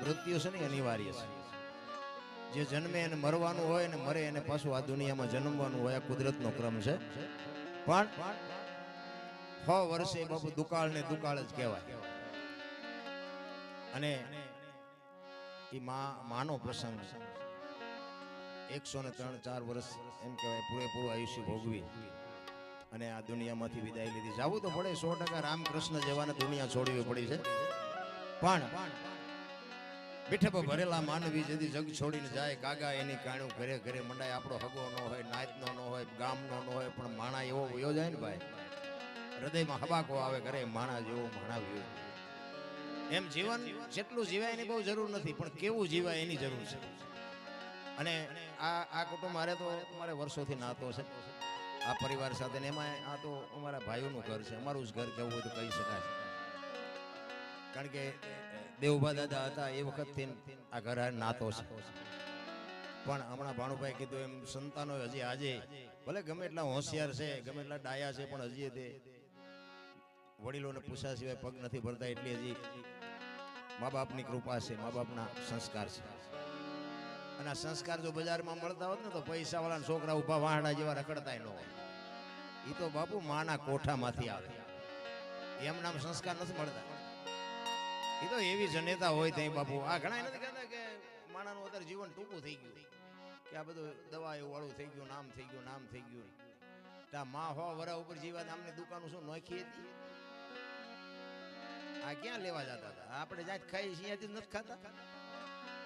મૃત્યુ છે ને અનિવાર્ય છે. જે જન્મે એને મરવાનું હોય ને મરે એને પાછું આ દુનિયામાં જન્મવાનું હોય, આ કુદરતનો ક્રમ છે. પણ સો વર્ષે બાપુ દુકાળ ને દુકાળ જ કહેવાય. અને એ માનો પ્રસંગ એકસો ને ત્રણ ચાર વર્ષ એમ કહેવાય પૂરેપૂરું આયુષ્ય ભોગવી અને આ દુનિયામાંથી વિદાય લીધી. જવું તો પડે સો ટકા રામકૃષ્ણ જેવાને દુનિયા છોડવી પડી છે. પણ બેઠે પર ભરેલા માનવી જેથી જગ છોડીને જાય, કાગા એની કાણું ઘરે ઘરે મંડાય. આપણો હગો ન હોય, નાતનો ન હોય, ગામનો ન હોય, પણ માણા એવો વયો જાય ને ભાઈ. હૃદયમાં હબાકો આવે ઘરે, માણા જેવો માણા વયો એમ જીવન જેટલું જીવાય એની બહુ જરૂર નથી, પણ કેવું જીવાય એની જરૂર છે. અને આ આ કુટુંબ મારે તો મારે વર્ષોથી નાતો છે. આ પરિવાર સાથે ને એમાં આ તો અમારા ભાઈઓનું ઘર છે. અમારું જ ઘર કેવું હોય તો કહી શકાય. કારણ કે દેવભા દાદા હતા એ વખતથી આ ઘર નાતો છે. પણ હમણાં ભાણુભાઈ કીધું એમ, સંતાનો હજી આજે. ભલે ગમે એટલા હોશિયાર છે, ગમે એટલા ડાયા છે, પણ હજી તે વડીલોને પૂછ્યા સિવાય પગ નથી ભરતા એટલી હજી મા બાપની કૃપા છે, મા બાપના સંસ્કાર છે. અને આ સંસ્કાર જો બજારમાં મળતા હોત ને તો પૈસાવાળાના છોકરા ઊભા વાહડા જેવા રખડતા ન હોય. એ તો બાપુ માના કોઠામાંથી આવે. એમ નામ સંસ્કાર નથી મળતા. એ તો એવી જનેતા હોય ત્યાં બાપુ. આ ઘણા નથી કહેતા કે માણાનું અત્યારે જીવન ટૂંકું થઈ ગયું. કે આ બધું દવા એવું વાળું થઈ ગયું, નામ થઈ ગયું, નામ થઈ ગયું. તા માં હો વરા ઉપર જીવા નામની દુકાનો શું નોખી હતી? આ ક્યાં લેવા જતા હતા? આપણે જાત ખાઈ છીએ નથી ખાતા.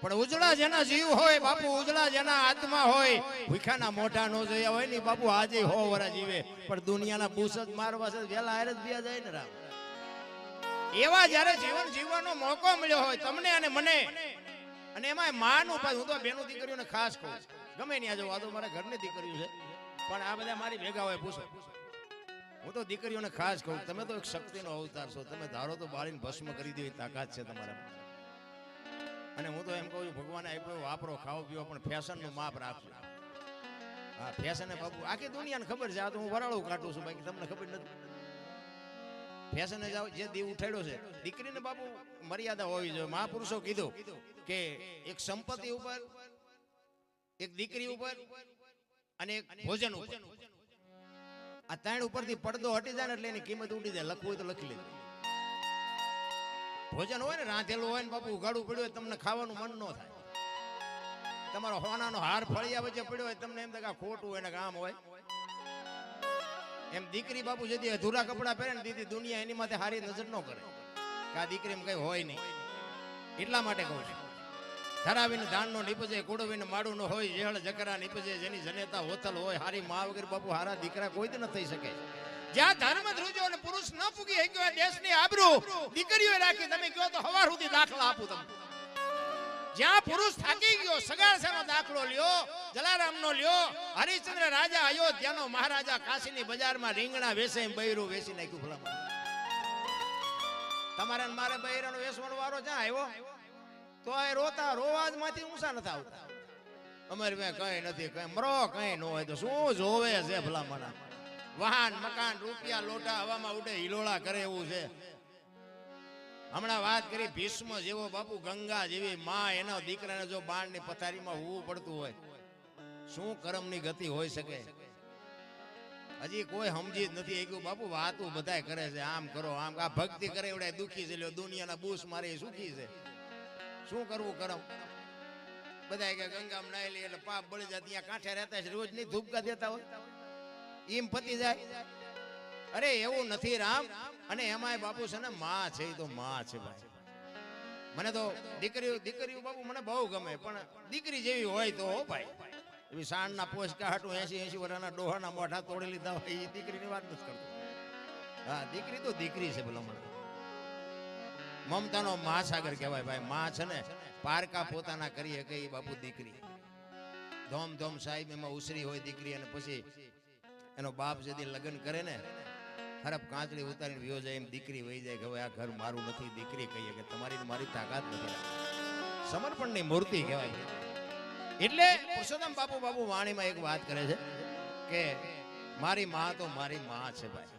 પણ ઉજળા જેના જીવ હોય, બાપુ, ઉજળા જેના આત્મા હોય, ભૂખાના મોઢા નો જોયા હોય ને બાપુ, આજે હો વરા જીવે. પણ દુનિયાના પૂછ જ મારવા છે વેલા હારે જ બે જાય ને રામ. એવા જ્યારે જીવન જીવવાનો મોકો મળ્યો હોય, તમને અને મને. અને એમાં માનું પાછું હું તો બેનું દીકરીઓને ખાસ કહું. ગમે ત્યાં જવું આ તો મારા ઘરની દીકરીઓ છે. પણ આ બધા મારી ભેગા હોય, પૂછો. હું તો દીકરીઓને ખાસ કહું, તમે તો એક શક્તિનો અવતાર છો. તમે ધારો તો બાળીને ભસ્મ કરી દેવી, તાકાત છે તમારા અને હું તો એમ કહું છું, ભગવાને આપ્યો, વાપરો, ખાઓ પીવો પણ ફેશનનું માપ રાખજો. હા, ફેશન બાપુ, આખી દુનિયાને ખબર છે, આ તો હું વરાળો કાઢું છું, બાકી તમને ખબર નથી. ફેશને જાવ જે દીવ ઉઠાડ્યો છે. દીકરીને બાપુ મર્યાદા હોવી જોઈએ. મહાપુરુષો કીધું કે એક સંપત્તિ ઉપર, એક દીકરી ઉપર અને એક ભોજન ઉપર. આ ત્રણ ઉપરથી પડદો હટી જાય ને એટલે એની કિંમત ઉડી જાય. લખવું હોય તો લખી લેજો. ભોજન હોય ને, રાંધેલું હોય ને, બાપુ ઉગાડવું પડ્યું હોય, તમને ખાવાનું મન ન થાય. તમારો હોનાનો હાર ફળિયા વચ્ચે પડ્યો હોય, તમને એમ થાય ખોટું હોય ને કામ હોય. એમ દીકરી બાપુ જેથી અધૂરા કપડા પહેરે ને દીદી દુનિયા એની માથે હારી નજર ન કરે. કે આ દીકરીમાં કઈ હોય નહીં. એટલા માટે કહું છું. ધરાવીને ધાનનો નીપજે કુડવીને માડું નો હોય, જેહળ જકરા નીપજે, જેની જનેતા હોતલ હોય, હારી મા વગર બાપુ, હારા દીકરા કોઈ ન થઈ શકે. જ્યાં ધર્મ ધ્રુજો અને પુરુષ ન ફૂગી હોય દેશની આબરૂ દીકરીઓ રાખી, તમે કયો તો હવાર સુધી દાખલા આપું તમને. જ્યાં પુરુષ થાકી ગયો સગાસાનો દાખલો લ્યો, જલારામનો લ્યો, હરિશ્ચંદ્ર રાજા અયોધ્યાનો મહારાજા કાશીની બજારમાં રીંગણા વેસે બૈરું વેસી નાખ્યું ભલામાં તમારે મારે બૈરાનો વેસવાનો વારો જ્યાં આવ્યો? તો આ રોતા રોવાજમાંથી ઊંચા નથી આવતા. અમારી પાસે કઈ નથી, કઈ મરો કઈ ન હોય તો શું જોવે છે ભલામણ? વાહન, મકાન, રૂપિયા, લોટા હવામાં ઉડે, હિલોળા કરે એવું છે. હમણાં વાત કરી, ભીષ્મ જેવો બાપુ ગંગા જેવી માં, એના દીકરાને જો બાણની પથારીમાં હોવું પડતું હોય, શું કરમની ગતિ હોઈ શકે? હજી કોઈ સમજી જ નથી ગયું બાપુ વાતું બધાય કરે છે, આમ કરો, આમ આ ભક્તિ કરે એવડે દુખી છે દુનિયાના બૂસ મારે સુખી છે. શું કરવું કરમ? બધા કે ગંગામાં નાઈ લે, એટલે પાપ બળી જાય, ત્યાં કાંઠે રહેતા છે રોજ નહીં ધૂપકા દેતા હોય. એમ પતી જાય. અરે, એવું નથી રામ. અને એમાંય બાપુ છે ને માં છે એ તો માં છે ભાઈ. મને તો દીકરીઓ દીકરીઓ બાપુ મને બહુ ગમે, પણ દીકરી જેવી હોય તો ભાઈ. એવી સાંજના પોસકા હાટું એસી એસી વર્ષના ડોહાના મોઢા તોડી લીધા હોય એ દીકરીની વાત નથી કરતો. હા, દીકરી તો દીકરી છે ભલા મને. મમતાનો મહાસાગર કહેવાય ભાઈ. માં છે ને, પારકા પોતાના કરી શકે એ બાપુ દીકરી. ધોમ ધોમ સાહેબ એમાં ઉસરી હોય દીકરી અને પછી એનો બાપ જેથી લગ્ન કરે ને ખરાબ કાંચડી ઉતારીને વિયો જાય એમ દીકરી વહી જાય કે હવે આ ઘર મારું નથી, દીકરી કહીએ કે તમારી મારી તાકાત નથી સમર્પણની મૂર્તિ કહેવાય. એટલે પુરુષોત્તમ બાપુ બાપુ વાણીમાં એક વાત કરે છે કે મારી માં તો મારી માં છે ભાઈ.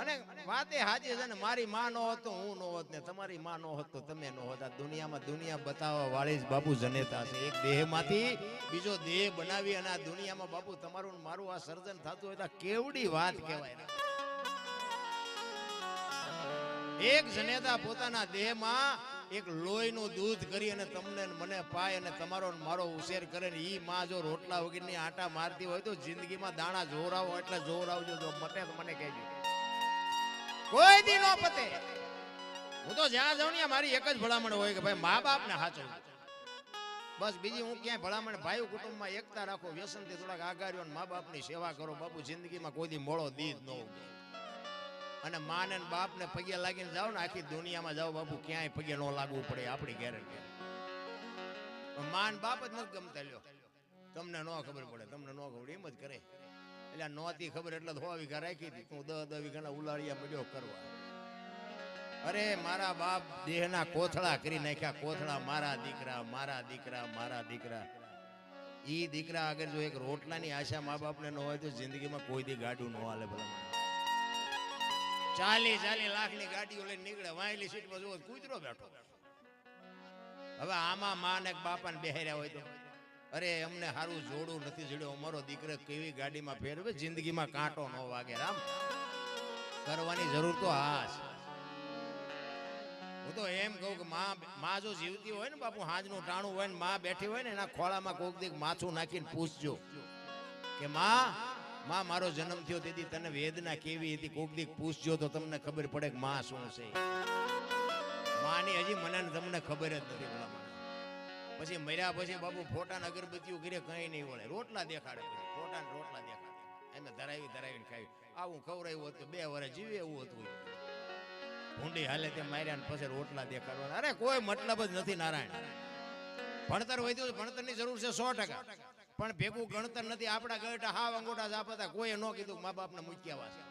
અને વાત એ હાજી છે ને, મારી માં નો હોત તો હું નો હોત ને, તમારી માં નો હોત તો તમે નો હોત. દુનિયામાં દુનિયા બતાવવા વાળી જ બાપુ જનેતા છે. એક દેહમાંથી બીજો દેહ બનાવી અને આ દુનિયામાં બાપુ તમારું મારું આ સર્જન થતું હોય તો કેવડી વાત કહેવાય. એક જનેતા પોતાના દેહમાં એક લોહીનું દૂધ કરી અને તમને મને પાય અને તમારો મારો ઉછેર કરે ને એ માં જો રોટલા વગરની આટા મારતી હોય તો જિંદગીમાં દાણા જોરાવો એટલે જોરાવજો જો મતે તો મને કહેજો. કોઈ દી નો પતે. હું તો જ્યાં જાઉં ને મારી એક જ ભલામણ હોય કે ભાઈ મા બાપ ને હાચો બસ બીજી હું ક્યાંય ભલામણ, ભાઈ કુટુંબમાં એકતા રાખો, વ્યસનથી થોડાક આગાર્યો મા બાપની સેવા કરો, બાપુ જિંદગીમાં કોઈ દી મોળો દીધ ન ઉગે. અને માને ને બાપને પગે લાગીને જાઓ ને, આખી દુનિયામાં જાઓ બાપુ, ક્યાંય પગે ન લાગવું પડે આપણી ગેરંટી માન બાપ જ નથી ગમતા લ્યો. તમને ન ખબર પડે, તમને ન ખબર, એમ જ કરે. એટલે નહોતી ખબર એટલે થોડા વીઘા રાખી હતી હું દસ દસ વીઘાના ઉલાળિયા મળ્યો કરવા. અરે, મારા બાપ દેહના કોથળા કરી નાખ્યા, કોથળા મારા દીકરા મારા દીકરા મારા દીકરા. ઈ દીકરા આગળ જો એક રોટલાની આશા મા બાપને ન હોય તો જિંદગીમાં કોઈ દી ગાડું ન હાલે ભલા ચાલી ચાલી લાખની ગાડીઓ લઈને નીકળે, વાયલી સીટમાં જુઓ, કૂતરો બેઠો. હવે આમાં માં ને બાપાને બેહાર્યા હોય તો, અરે અમને સારું જોડું નથી જોડ્યું, અમારો દીકરો કેવી ગાડીમાં ફેરવે, જિંદગીમાં કાંટો ન વાગે, રામ. કરવાની જરૂર તો હા છે. હું તો એમ કહું કે માં માં જો જીવતી હોય ને બાપુ, હાજનું ટાણું હોય ને, માં બેઠી હોય ને, એના ખોળામાં કોક દીક માથું નાખીને પૂછજો કે, માં માં મારો જન્મ થયો તેથી તને વેદના કેવી હતી? કોક દીક પૂછજો તો તમને ખબર પડે કે માં શું છે. માની હજી મને તમને ખબર જ નથી પછી મર્યા પછી બાપુ ફોટા ને અગરબત્તીઓ કરીએ કઈ નહીં વળે. રોટલા દેખાડે ફોટા ને રોટલા દેખાડે. એને ધરાવી ધરાવીને ખાવી આવું ખવડાવ્યું હોત તો બે વર્ષ જીવે એવું હતું ભૂંડી હાલે તે માર્યા ને પછી રોટલા દેખાડવાના. અરે કોઈ મતલબ જ નથી નારાયણ. ભણતર વધ્યું ભણતરની જરૂર છે સો ટકા. પણ ભેગું ગણતર નથી. આપણા ગળટા હાવ અંગોટા જાપતા કોઈએ ન કીધું મા બાપને મૂક્યા છે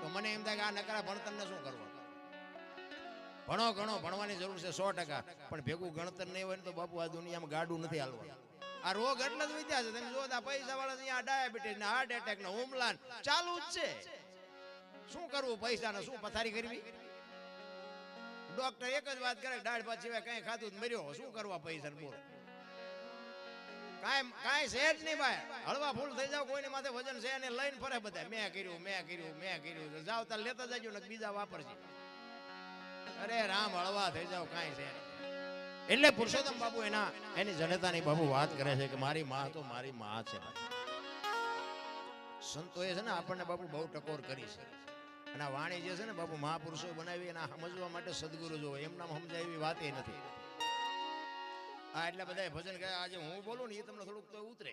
તો મને એમ થાય કે આ નકરા ભણતરને શું કરવા? ભણો ઘણો ભણવાની જરૂર છે સો ટકા. પણ ભેગું ગણતર નહીં હોય ને તો બાપુ આ દુનિયામાં ગાડું નથી હાલવા. આ રોગ એટલે જ વિદ્યા છે. તમે જો પૈસા વાળા અહીંયા ડાયાબિટીસ ને હાર્ટ એટેક ને હુમલા ચાલુ જ છે. શું કરવું પૈસા ને શું પથારી કરવી? ડોક્ટર એક જ વાત કરે, દાળ ભાત સિવાય કઈ ખાધું મર્યો. શું કરવા પૈસા બોલો? કાંઈ કાંઈ છે નહીં ભાઈ. હળવા ફૂલ થઈ જાવ કોઈની માથે વજન છે અને લઈને ફરે બધા મેં કર્યું મેં કર્યું મેં કર્યું. જાવ તાર લેતા જજો ને બીજા વાપરજે. અરે રામ, હળવા થઈ જાવ કાંઈ છે એટલે પુરુષોત્તમ બાપુ એના એની જનતાની બાપુ વાત કરે છે કે મારી માં તો મારી માં છે સંતોએ છે ને આપણને બાપુ બહુ ટકોર કરી છે. અને વાણી જે છે ને બાપુ મહાપુરુષો બનાવી, એના સમજવા માટે સદગુરુ જોવે. એમના સમજાય એવી વાત એ નથી. આ એટલે બધા ભજન ગયા. આજે હું બોલું ને એ તમને થોડુંક તો ઉતરે.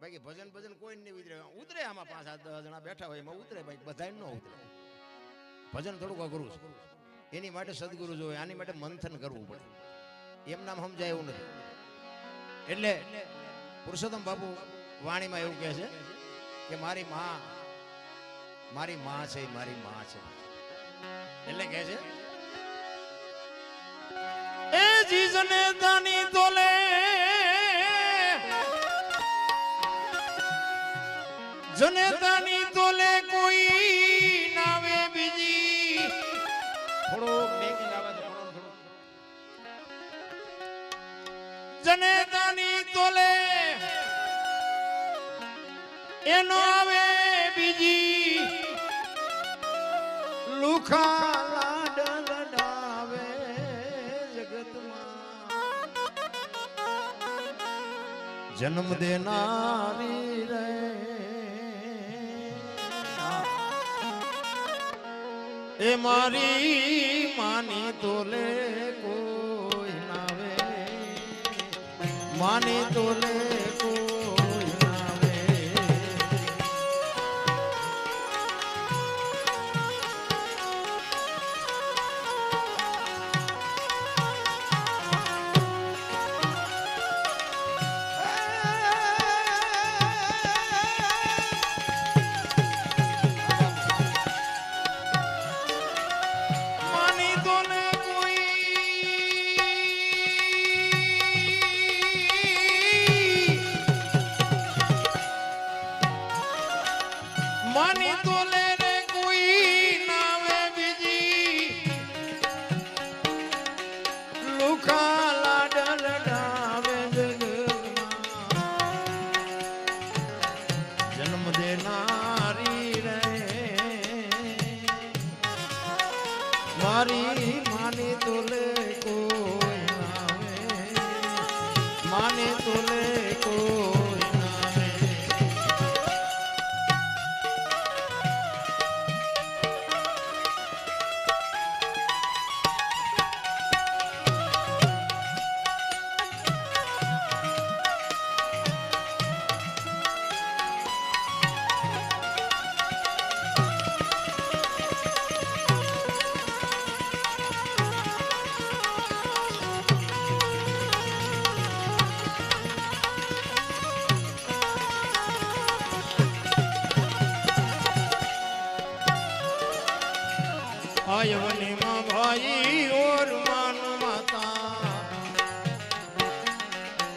બાકી ભજન ભજન કોઈ નહીં ઉતરે ઉતરે આમાં પાંચ સાત દસ જણા બેઠા હોય એમાં ઉતરે બાકી બધા ન ઉતરે. ભજન થોડુંક અઘરું છે. એની માટે સદગુરુ જોવે, આની માટે મંથન કરવું પડે. એમ નામ સમજાય એવું નથી. એટલે પુરુષોત્તમ બાપુ વાણીમાં એવું કહે છે કે મારી માં મારી માં છે, મારી માં છે. એટલે કહે છે, એ જીજને તોલે. એનો આવે બીજી લુખા લાડ લડાવે જગતમાં. જન્મ દેનારી રે. એ મારી માની તોલે કોઈ માની તોલે કોઈ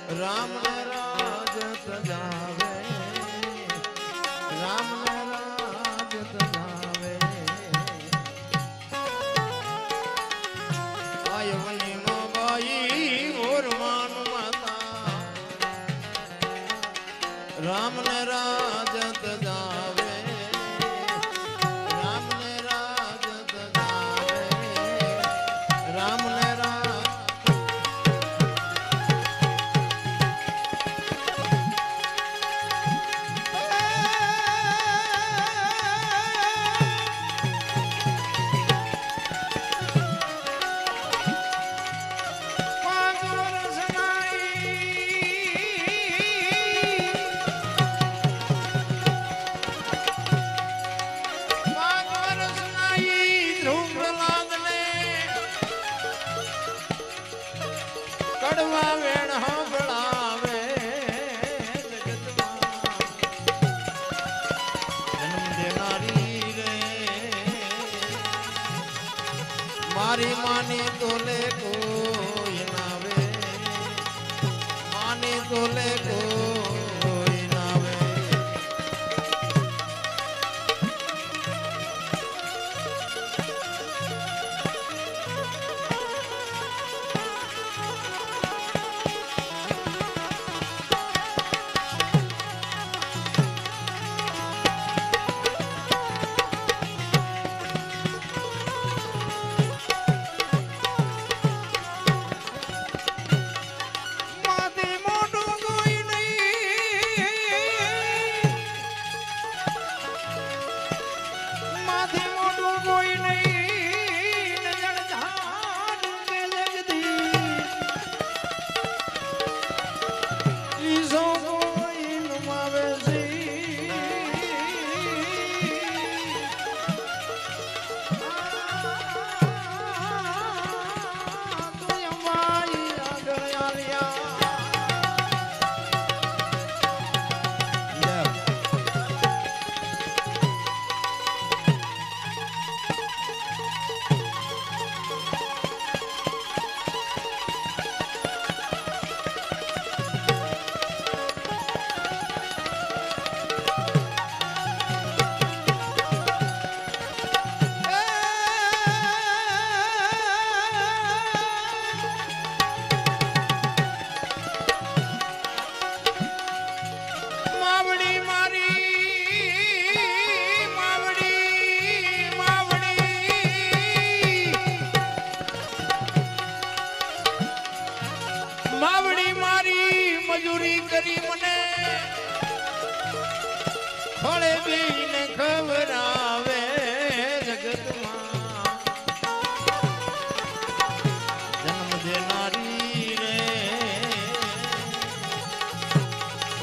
રામ રાજ સદા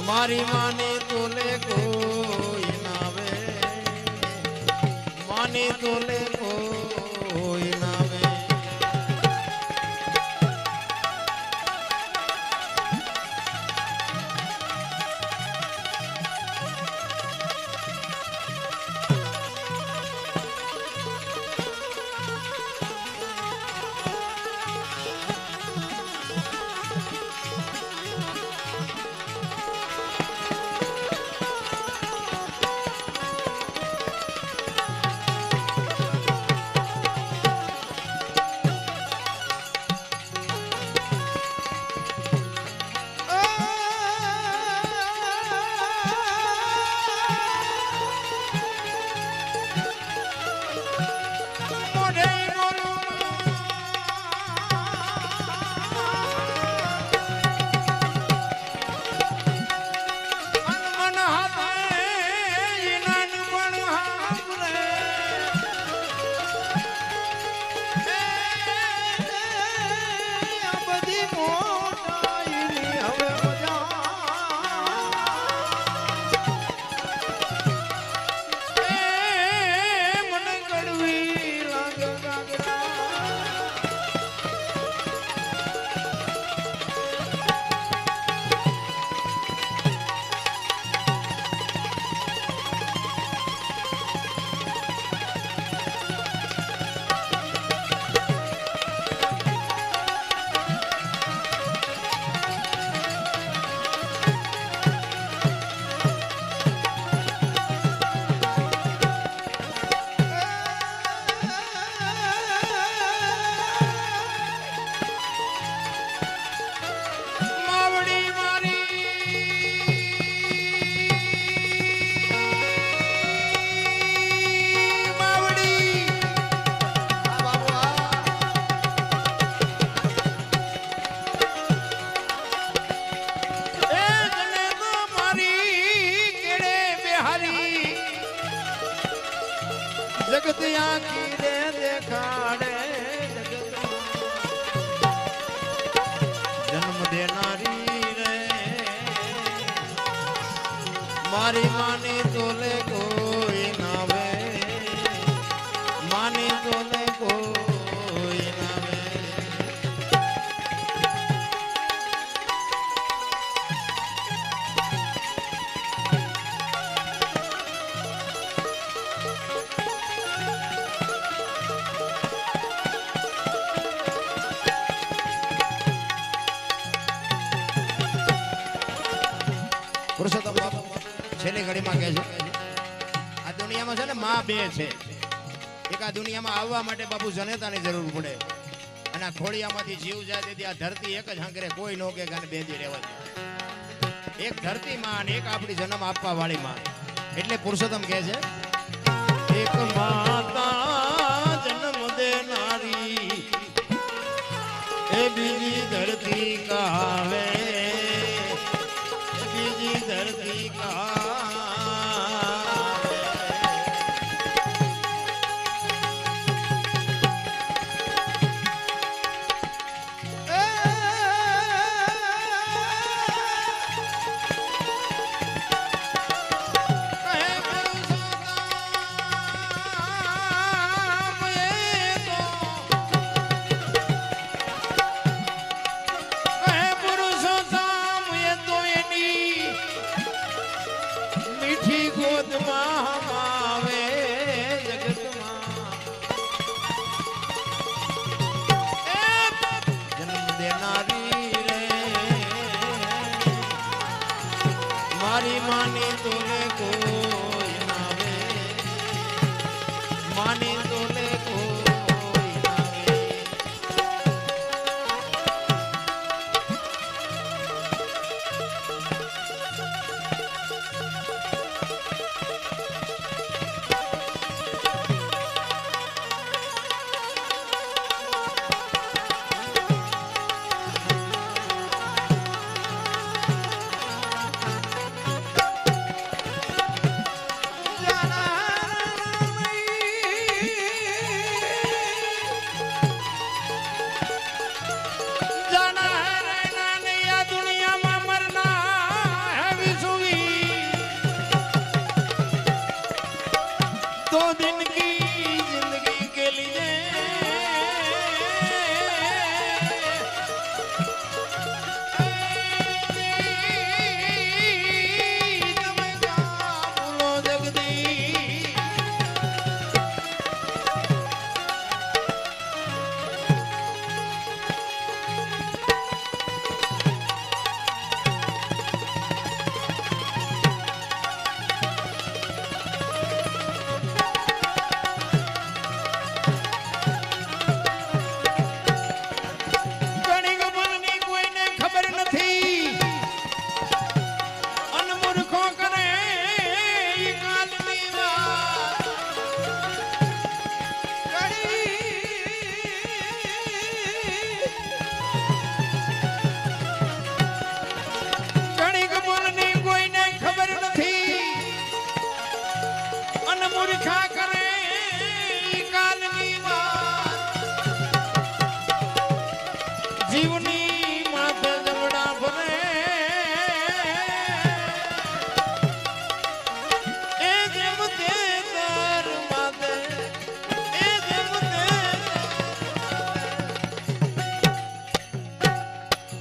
મારી માને તોલે કોઈ નાવે માને તોલે દુનિયામાં આવવા માટે બાપુ જનેતાની જરૂર પડે. અને આ ખોડિયામાંથી જીવ જાય તેથી આ ધરતી એક જ હાંકરે કોઈ નો કે ગાને બેદી રહેવા એક ધરતી માં અને એક આપણી જન્મ આપવા વાળી માં. એટલે પુરુષોત્તમ કહે છે, એક માતા